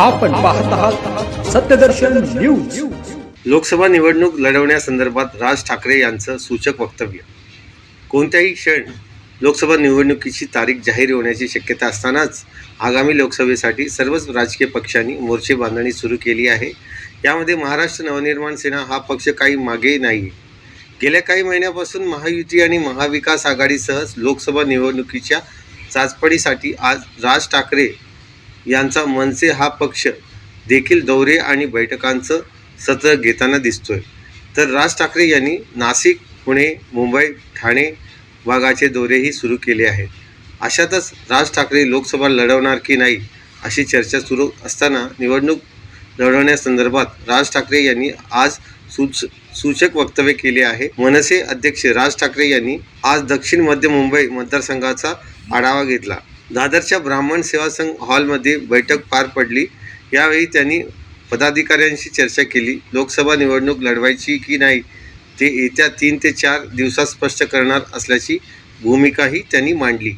आपण पाहत आहात सत्यदर्शन न्यूज. लोकसभा निवडणूक लढवण्यासंदर्भात राज ठाकरे यांचं सूचक वक्तव्य. कोणत्याही क्षण लोकसभा निवडणुकीची तारीख जाहीर होण्याची शक्यता असतानाच आगामी लोकसभेसाठी सर्वच राजकीय पक्षांनी मोर्चे बांधणी सुरू केली आहे. यामध्ये महाराष्ट्र नवनिर्माण सेना हा पक्ष काही मागे नाही गेल्या काही महिन्यापासून महायुती आणि महाविकास आघाडीसह लोकसभा निवडणुकीच्या चाचपडीसाठी आज राज ठाकरे यांचा मनसे हा पक्ष देखील दौरे आणि बैठकांचं सत्र घेताना दिसतोय. तर राज ठाकरे यांनी नाशिक पुणे मुंबई ठाणे भागाचे दौरेही सुरू केले आहेत. अशातच राज ठाकरे लोकसभा लढवणार की नाही अशी चर्चा सुरू असताना निवडणूक लढवण्यासंदर्भात राज ठाकरे यांनी आज सूच सूचक वक्तव्य केले आहे. मनसे अध्यक्ष राज ठाकरे यांनी आज दक्षिण मध्य मुंबई मतदारसंघाचा आढावा घेतला. दादरच्या ब्राह्मण सेवा संघ हॉलमध्ये बैठक पार पडली. यावेळी त्यांनी पदाधिकाऱ्यांशी चर्चा केली. लोकसभा निवडणूक लढवायची की नाही ते येत्या तीन ते चार दिवसात स्पष्ट करणार असल्याची भूमिकाही त्यांनी मांडली.